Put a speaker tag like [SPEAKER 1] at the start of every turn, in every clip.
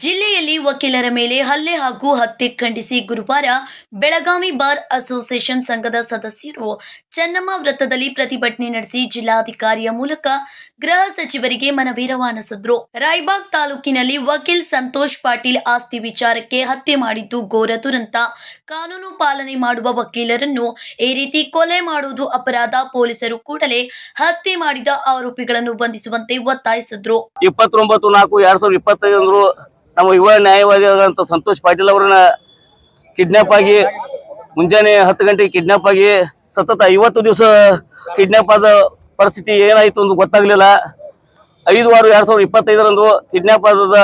[SPEAKER 1] ಜಿಲ್ಲೆಯಲ್ಲಿ ವಕೀಲರ ಮೇಲೆ ಹಲ್ಲೆ ಹಾಗೂ ಹತ್ಯೆ ಖಂಡಿಸಿ ಗುರುವಾರ ಬೆಳಗಾವಿ ಬಾರ್ ಅಸೋಸಿಯೇಷನ್ ಸಂಘದ ಸದಸ್ಯರು ಚೆನ್ನಮ್ಮ ವೃತ್ತದಲ್ಲಿ ಪ್ರತಿಭಟನೆ ನಡೆಸಿ ಜಿಲ್ಲಾಧಿಕಾರಿಯ ಮೂಲಕ ಗೃಹ ಸಚಿವರಿಗೆ ಮನವಿ ರವಾನಿಸಿದ್ರು. ರಾಯ್ಬಾಗ್ ತಾಲೂಕಿನಲ್ಲಿ ವಕೀಲ್ ಸಂತೋಷ್ ಪಾಟೀಲ್ ಆಸ್ತಿ ವಿಚಾರಕ್ಕೆ ಹತ್ಯೆ ಮಾಡಿದ್ದು ಘೋರ ದುರಂತ. ಕಾನೂನು ಪಾಲನೆ ಮಾಡುವ ವಕೀಲರನ್ನು ಈ ರೀತಿ ಕೊಲೆ ಮಾಡುವುದು ಅಪರಾಧ. ಪೊಲೀಸರು ಕೂಡಲೇ ಹತ್ಯೆ ಮಾಡಿದ ಆರೋಪಿಗಳನ್ನು ಬಂಧಿಸುವಂತೆ ಒತ್ತಾಯಿಸಿದ್ರು.
[SPEAKER 2] ಇಪ್ಪತ್ತೊಂಬತ್ತು ನಾಲ್ಕು ಎರಡ್ ನಮ್ಮ ಯುವ ನ್ಯಾಯವಾದಂಥ ಸಂತೋಷ್ ಪಾಟೀಲ್ ಅವರನ್ನ ಕಿಡ್ನಾಪ್ ಆಗಿ, ಮುಂಜಾನೆ ಹತ್ತು ಗಂಟೆಗೆ ಕಿಡ್ನಾಪ್ ಆಗಿ, ಸತತ ಐವತ್ತು ದಿವಸ ಕಿಡ್ನಾಪ್ ಆದ ಪರಿಸ್ಥಿತಿ ಏನಾಯಿತು ಅಂತ ಗೊತ್ತಾಗ್ಲಿಲ್ಲ. ಐದು ವಾರ ಎರಡು ಸಾವಿರದ ಇಪ್ಪತ್ತೈದರಂದು ಕಿಡ್ನಾಪ್ ಆದ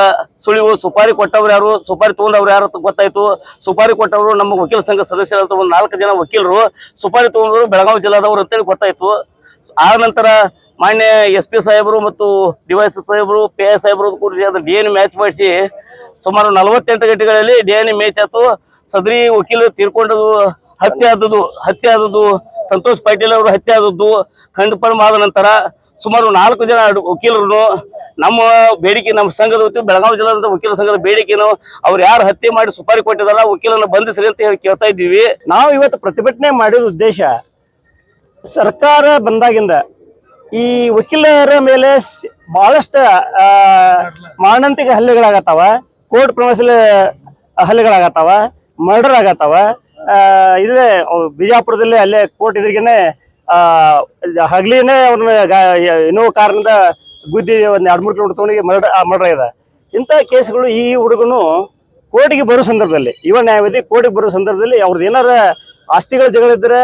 [SPEAKER 2] ಸುಳಿವು ಸುಪಾರಿ ಕೊಟ್ಟವ್ರು ಯಾರು, ಸುಪಾರಿ ತೊಗೊಂಡವ್ರು ಯಾರು ಅಂತ ಗೊತ್ತಾಯ್ತು. ಸುಪಾರಿ ಕೊಟ್ಟವರು ನಮ್ಮ ವಕೀಲ ಸಂಘ ಸದಸ್ಯರಾದ ಒಂದು ನಾಲ್ಕು ಜನ ವಕೀಲರು, ಸುಪಾರಿ ತಗೊಂಡವರು ಬೆಳಗಾವಿ ಜಿಲ್ಲಾದವರು ಅಂತೇಳಿ ಗೊತ್ತಾಯ್ತು. ಆ ನಂತರ ಮಾನ್ಯ ಎಸ್ ಪಿ ಸಾಹೇಬರು ಮತ್ತು ಡಿವೈಸ್ ಸಾಹೇಬರು, ಪಿ ಐ ಸಾಹೇಬರು ಕೂಡಿ ಅದನ್ನು ಡಿ ಎನ್ ಮ್ಯಾಚ್ ಮಾಡಿಸಿ ಸುಮಾರು ನಲವತ್ತೆಂಟು ಗಂಟೆಗಳಲ್ಲಿ ಡಿ ಎನ್ ಮ್ಯಾಚ್ ಆಯ್ತು. ಸದರಿ ವಕೀಲರು ತೀರ್ಕೊಂಡದು ಹತ್ಯೆ ಆದದ್ದು ಹತ್ಯೆ ಆದದ್ದು, ಸಂತೋಷ್ ಪಾಟೀಲ್ ಅವರು ಹತ್ಯೆ ಆದದ್ದು ಕಂಡುಪರ್ಮ ಆದ ನಂತರ ಸುಮಾರು ನಾಲ್ಕು ಜನ ವಕೀಲರು ನಮ್ಮ ಬೇಡಿಕೆ, ನಮ್ಮ ಸಂಘದ ವತಿಯಿಂದ ಬೆಳಗಾವಿ ಜಿಲ್ಲಾದ ವಕೀಲ ಸಂಘದ ಬೇಡಿಕೆನು ಅವ್ರು ಯಾರು ಹತ್ಯೆ ಮಾಡಿ ಸುಪಾರಿ ಕೊಟ್ಟಿದಾರ ವಕೀಲನ ಬಂಧಿಸ್ರಿ ಅಂತ ಹೇಳಿ ಕೇಳ್ತಾ ಇದ್ದೀವಿ.
[SPEAKER 3] ನಾವು ಇವತ್ತು ಪ್ರತಿಭಟನೆ ಮಾಡಿದ ಉದ್ದೇಶ ಸರ್ಕಾರ ಬಂದಾಗಿಂದ ಈ ವಕೀಲರ ಮೇಲೆ ಬಹಳಷ್ಟು ಮಾರಣಾಂತಿಕ ಹಲ್ಲೆಗಳಾಗತ್ತಾವ, ಕೋರ್ಟ್ ಪ್ರವಾಸಲ ಹಲ್ಲೆಗಳಾಗತ್ತಾವ ಮರ್ಡರ್ ಆಗತ್ತಾವ ಇದೇ ಬಿಜಾಪುರದಲ್ಲಿ ಅಲ್ಲೇ ಕೋರ್ಟ್ ಇದ್ರಿಗೇನೆ ಹಗ್ಲಿನೇ ಅವ್ರನ್ನ ಏನೋ ಕಾರಣದ ಗುದ್ದಿ ಒಂದು ಎರಡು, ಮೂರು ಕಿಲೋಮೀಟರ್ ತಗೊಂಡಿಗೆ ಮರ್ಡರ್ ಮರ್ಡರ್ ಇದೆ ಇಂಥ ಕೇಸ್ಗಳು ಈ ಹುಡುಗನು ಕೋರ್ಟಿಗೆ ಬರೋ ಸಂದರ್ಭದಲ್ಲಿ, ಯುವ ನ್ಯಾಯವಾದಿ ಕೋರ್ಟಿಗೆ ಬರೋ ಸಂದರ್ಭದಲ್ಲಿ ಅವ್ರದ್ದು ಏನಾರ ಆಸ್ತಿಗಳ ಜಗಳ ಇದ್ರೆ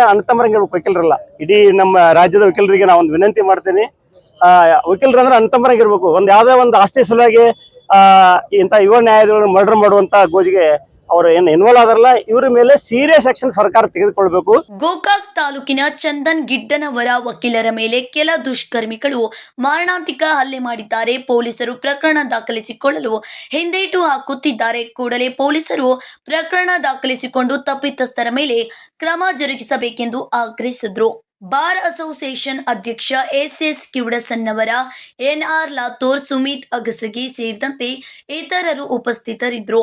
[SPEAKER 3] ಹೇಳ್ಬೇಕು, ವಕೀಲರಲ್ಲ. ಇಡೀ ನಮ್ಮ ರಾಜ್ಯದ ವಕೀಲರಿಗೆ ನಾವು ಒಂದು ವಿನಂತಿ ಮಾಡ್ತೀನಿ. ವಕೀಲರು ಅಂದ್ರೆ ಅಣ್ಣತಮ್ಮರಂಗೆ ಇರ್ಬೇಕು. ಒಂದು ಯಾವುದೇ ಒಂದು ಆಸ್ತಿ ಸಲುವಾಗಿ ಇಂಥ ಯುವ ನ್ಯಾಯಾಧಿಗಳನ್ನು ಮರ್ಡರ್ ಮಾಡುವಂತ ಗೋಜಿಗೆ ಅವರು ಏನು ಇನ್ವಾಲ್ವ್ ಆದಾರಲ್ಲ, ಇವ್ರ ಮೇಲೆ ಸೀರಿಯಸ್ ಆಕ್ಷನ್ ಸರ್ಕಾರ ತೆಗೆದುಕೊಳ್ಬೇಕು.
[SPEAKER 1] ಗೋಕಾಕ್ ತಾಲೂಕಿನ ಚಂದನ್ ಗಿಡ್ಡನವರ ವಕೀಲರ ಮೇಲೆ ಕೆಲ ದುಷ್ಕರ್ಮಿಗಳು ಮಾರಣಾಂತಿಕ ಹಲ್ಲೆ ಮಾಡಿದ್ದಾರೆ. ಪೊಲೀಸರು ಪ್ರಕರಣ ದಾಖಲಿಸಿಕೊಳ್ಳಲು ಹಿಂದೇಟು ಹಾಕುತ್ತಿದ್ದಾರೆ. ಕೂಡಲೇ ಪೊಲೀಸರು ಪ್ರಕರಣ ದಾಖಲಿಸಿಕೊಂಡು ತಪ್ಪಿತಸ್ಥರ ಮೇಲೆ ಕ್ರಮ ಜರುಗಿಸಬೇಕೆಂದು ಆಗ್ರಹಿಸಿದ್ರು. ಬಾರ್ ಅಸೋಸಿಯೇಷನ್ ಅಧ್ಯಕ್ಷ S S N R Latur Sumit Agasagi ಸೇರಿದಂತೆ ಇತರರು ಉಪಸ್ಥಿತರಿದ್ದರು.